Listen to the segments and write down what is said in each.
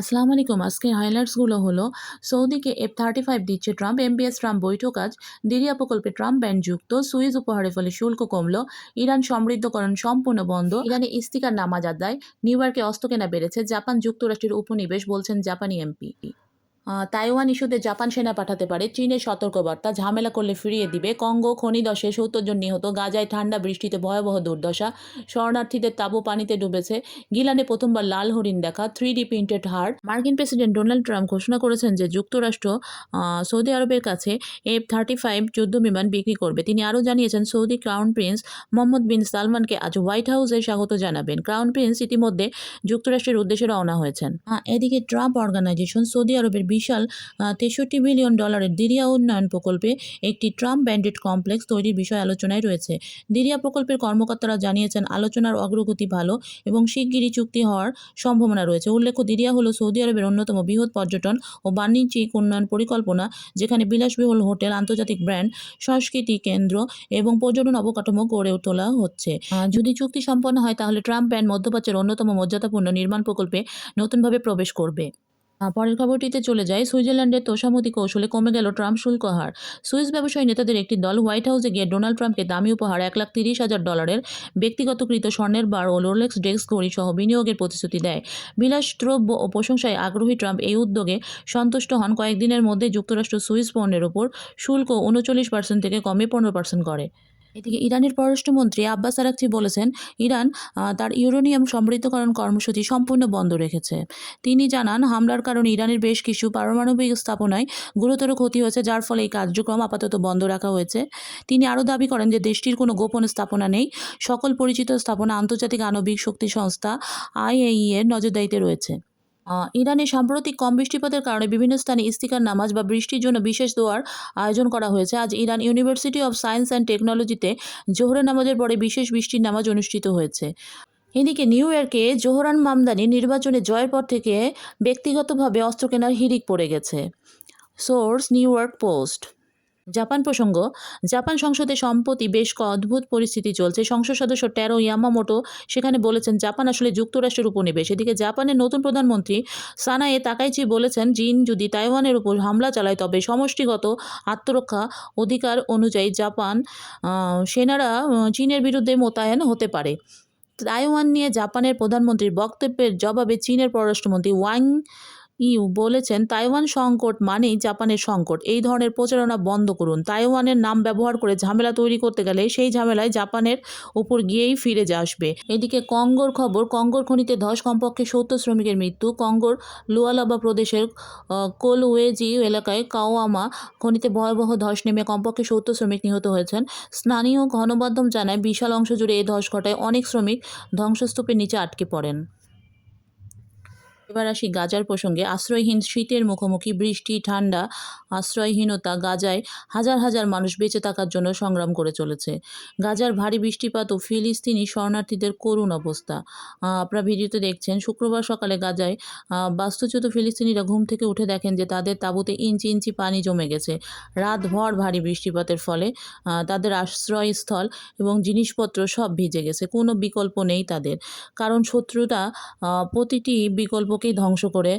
আসসালামু আলাইকুম। আজকের হাইলাইটসগুলো হলো, সৌদিকে এফ থার্টি ফাইভ দিচ্ছে ট্রাম্প এমবিএস ট্রাম্প বৈঠক আজ দিরিয়া প্রকল্পে ট্রাম্প ব্যান্ড যুক্ত, সুইজ উপহারের ফলে শুল্ক কমলো, ইরান সমৃদ্ধকরণ সম্পূর্ণ বন্ধ, ইরানে ইস্তিকার নামাজ আদায়, নিউ ইয়র্কে অস্ত্র কেনা বেড়েছে, জাপান যুক্তরাষ্ট্রের উপনিবেশ বলছেন জাপানি এমপি তাইওয়ান ইস্যুতে জাপান সেনা পাঠাতে পারে, চীনের সতর্কবার্তা, ঝামেলা করলে ফিরিয়ে দিবে। কঙ্গো খনিদশে সত্তর জন নিহত, গাজায় ঠান্ডা বৃষ্টিতে ভয়াবহ দুর্দশা। শরণার্থীদের তাবু পানিতে ডুবেছে। গিলানে প্রথমবার লাল হরিণ দেখা থ্রি ডি প্রিন্টেড হার্ট মার্কিন প্রেসিডেন্ট ডোনাল্ড ট্রাম্প ঘোষণা করেছেন যে যুক্তরাষ্ট্র সৌদি আরবের কাছে এফ থার্টি ফাইভ যুদ্ধ বিমান বিক্রি করবে। তিনি আরও জানিয়েছেন, Saudi crown prince Mohammed bin সালমানকে আজ হোয়াইট হাউসে স্বাগত জানাবেন। ক্রাউন প্রিন্স ইতিমধ্যে যুক্তরাষ্ট্রের উদ্দেশ্যে রওনা হয়েছেন। এদিকে ট্রাম্প অর্গানাইজেশন সৌদি আরবের বিশাল তেষট্টি বিলিয়ন ডলারের দিরিয়া উন্নয়ন প্রকল্পে একটি ট্রাম্প ব্যান্ডেড কমপ্লেক্স তৈরির বিষয় আলোচনায় রয়েছে। দিরিয়া প্রকল্পের কর্মকর্তারা জানিয়েছেন, আলোচনার অগ্রগতি ভালো এবং শিগগিরই চুক্তি হওয়ার সম্ভাবনা রয়েছে। উল্লেখ্য, দিরিয়া হলো সৌদি আরবের অন্যতম বৃহৎ পর্যটন ও বাণিজ্যিক উন্নয়ন পরিকল্পনা, যেখানে বিলাসবহুল হোটেল, আন্তর্জাতিক ব্র্যান্ড, সংস্কৃতি কেন্দ্র এবং পর্যটন অবকাঠামো গড়ে তোলা হচ্ছে। যদি চুক্তি সম্পন্ন হয়, তাহলে ট্রাম্প ব্যান্ড মধ্যপ্রাচ্যের অন্যতম মর্যাদাপূর্ণ নির্মাণ প্রকল্পে নতুনভাবে প্রবেশ করবে। পরের খবরটিতে চলে যায় সুইজারল্যান্ডের তোষামতি কৌশলে কমে গেল ট্রাম্প শুল্ক হার। সুইস ব্যবসায়ী নেতাদের একটি দল হোয়াইট হাউসে গিয়ে ডোনাল্ড ট্রাম্পকে দামি উপহার এক লাখ তিরিশ হাজার ডলারের ব্যক্তিগতকৃত স্বর্ণের বার ও রোলেক্স ডেস্ক ঘড়ি সহ বিনিয়োগের প্রতিশ্রুতি দেয়। বিলাস দ্রব্য ও প্রশংসায় আগ্রহী ট্রাম্প এই উদ্যোগে সন্তুষ্ট হন। কয়েকদিনের মধ্যে যুক্তরাষ্ট্র সুইস পণ্যের ওপর শুল্ক উনচল্লিশ পার্সেন্ট থেকে কমে পনেরো পার্সেন্ট করে। এদিকে ইরানের পররাষ্ট্রমন্ত্রী আব্বাস আরাকচি বলেছেন, ইরান তার ইউরেনিয়াম সমৃদ্ধকরণ কর্মসূচি সম্পূর্ণ বন্ধ রেখেছে। তিনি জানান, হামলার কারণে ইরানের বেশ কিছু পারমাণবিক স্থাপনায় গুরুতর ক্ষতি হয়েছে, যার ফলে এই কার্যক্রম আপাতত বন্ধ রাখা হয়েছে। তিনি আরও দাবি করেন যে দেশটির কোনো গোপন স্থাপনা নেই। সকল পরিচিত স্থাপনা আন্তর্জাতিক আণবিক শক্তি সংস্থা আইএই এর নজরদারিতে রয়েছে। ইরানে সাম্প্রতিক কম বৃষ্টিপাতের কারণে বিভিন্ন স্থানে ইস্তিকার নামাজ বা বৃষ্টির জন্য বিশেষ দোয়ার আয়োজন করা হয়েছে। আজ Iran University of Science and টেকনোলজিতে জোহরের নামাজের পরে বিশেষ বৃষ্টির নামাজ অনুষ্ঠিত হয়েছে। এদিকে নিউ ইয়র্কে জোহরান মামদানি নির্বাচনে জয়ের পর থেকে ব্যক্তিগতভাবে অস্ত্র কেনার হিড়িক পড়ে গেছে। Source, New York Post. Japan প্রসঙ্গ, জাপান সংসদে সম্প্রতি বেশ ক- অদ্ভুত পরিস্থিতি চলছে। সংসদ সদস্য টেরো ইয়ামামোটো সেখানে বলেছেন, জাপান আসলে যুক্তরাষ্ট্রের উপনিবেশ। এদিকে জাপানের নতুন প্রধানমন্ত্রী সানায়ে তাকাইচি বলেছেন, চীন যদি তাইওয়ানের উপর হামলা চালায়, তবে সমষ্টিগত আত্মরক্ষা অধিকার অনুযায়ী জাপান সেনারা চীনের বিরুদ্ধে মোতায়েন হতে পারে। তাইওয়ান নিয়ে জাপানের প্রধানমন্ত্রীর বক্তব্যের জবাবে চীনের পররাষ্ট্রমন্ত্রী ওয়াং ইউ বলেছেন তাইওয়ান সংকট মানেই জাপানের সংকট। এই ধরনের প্রচারণা বন্ধ করুন। তাইওয়ানের নাম ব্যবহার করে ঝামেলা তৈরি করতে গেলে সেই ঝামেলায় জাপানের উপর গিয়েই ফিরে আসবে। এদিকে কঙ্গোর খবর, কঙ্গোর খনিতে ধস কমপক্ষে সত্তর শ্রমিকের মৃত্যু। কঙ্গোর লুয়ালাবা প্রদেশের কোলওয়েজি এলাকায় কাওয়ামা খনিতে ভয়াবহ ধস নেমে কমপক্ষে সত্তর শ্রমিক নিহত হয়েছেন। স্থানীয় গণমাধ্যম জানায়, বিশাল অংশ জুড়ে এই ধস ঘটায় অনেক শ্রমিক ধ্বংসস্তূপের নিচে আটকে পড়েন। এবার আসি গাজার প্রসঙ্গে আশ্রয়হীন শীতের মুখোমুখি, বৃষ্টি, ঠান্ডা, আশ্রয়হীনতা গাজায় হাজার হাজার মানুষ বেঁচে থাকার জন্য সংগ্রাম করে চলেছে। গাজার ভারী বৃষ্টিপাত ও ফিলিস্তিনি শরণার্থীদের করুণ অবস্থা। আপনারা ভিডিওতে দেখছেন, শুক্রবার সকালে গাজায় বাস্তুচ্যুত ফিলিস্তিনিরা ঘুম থেকে উঠে দেখেন যে তাদের তাঁবুতে ইঞ্চি ইঞ্চি পানি জমে গেছে। রাতভর ভারী বৃষ্টিপাতের ফলে তাদের আশ্রয়স্থল এবং জিনিসপত্র সব ভিজে গেছে। কোনো বিকল্প নেই তাদের। কারণ শত্রুরা প্রতিটি প্রতিটি বিকল্পকেই ধ্বংস করে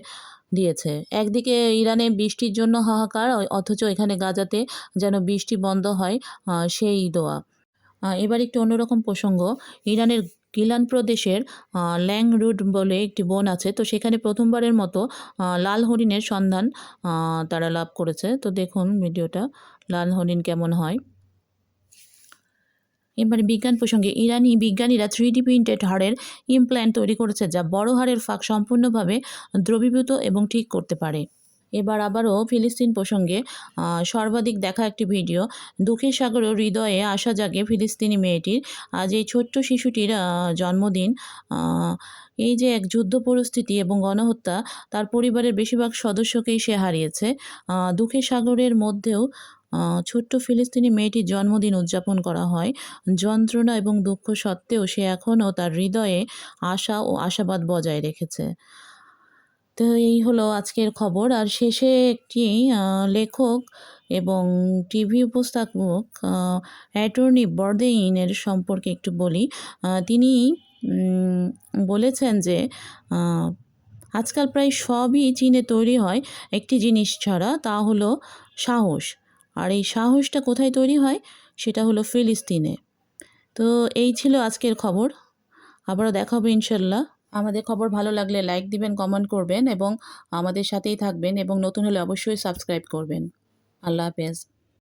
দিয়েছে। একদিকে ইরানে বৃষ্টির জন্য হাহাকার, অথচ এখানে গাজাতে যেন বৃষ্টি বন্ধ হয় সেই দোয়া। এবার একটি অন্যরকম প্রসঙ্গ। ইরানের গিলান প্রদেশের ল্যাং রুড বলে একটি বন আছে, তো সেখানে প্রথমবারের মতো লাল হরিণের সন্ধান তারা লাভ করেছে। তো দেখুন ভিডিওটা, লাল হরিণ কেমন হয়। এবারে বিজ্ঞান প্রসঙ্গে ইরানি বিজ্ঞানীরা থ্রি ডি প্রিন্টেড হাড়ের ইমপ্ল্যান্ট তৈরি করেছে যা বড় হাড়ের ফাঁক সম্পূর্ণভাবে দ্রবীভূত এবং ঠিক করতে পারে। এবার আবারও ফিলিস্তিন প্রসঙ্গে সর্বাধিক দেখা একটি ভিডিও। দুঃখের সাগরের হৃদয়ে আসা জাগে ফিলিস্তিনি মেয়েটির। আজ এই ছোট্ট শিশুটির জন্মদিন। এই যে এক যুদ্ধ পরিস্থিতি এবং গণহত্যা, তার পরিবারের বেশিরভাগ সদস্যকেই সে হারিয়েছে। দুঃখের সাগরের মধ্যেও ছোট্ট ফিলিস্তিনি মেয়েটির জন্মদিন উদযাপন করা হয়। যন্ত্রণা এবং দুঃখ সত্ত্বেও সে এখনও তার হৃদয়ে আশা ও আশাবাদ বজায় রেখেছে। তো এই হলো আজকের খবর। আর শেষে একটি লেখক এবং টিভি উপস্থাপক অ্যাটর্নি বর্দেইনের সম্পর্কে একটু বলি। তিনি বলেছেন যে আজকাল প্রায় সবই চীনে তৈরি হয়। একটি জিনিস ছাড়া তা হলো সাহস। আর এই সাহসটা কোথায় তৈরি হয়? সেটা হলো ফিলিস্তিনে। তো এই ছিল আজকের খবর। আবারও দেখা হবে ইনশাল্লাহ আমাদের খবর ভালো লাগলে লাইক দিবেন, কমেন্ট করবেন এবং আমাদের সাথেই থাকবেন এবং নতুন হলে অবশ্যই সাবস্ক্রাইব করবেন। আল্লাহ হাফেজ।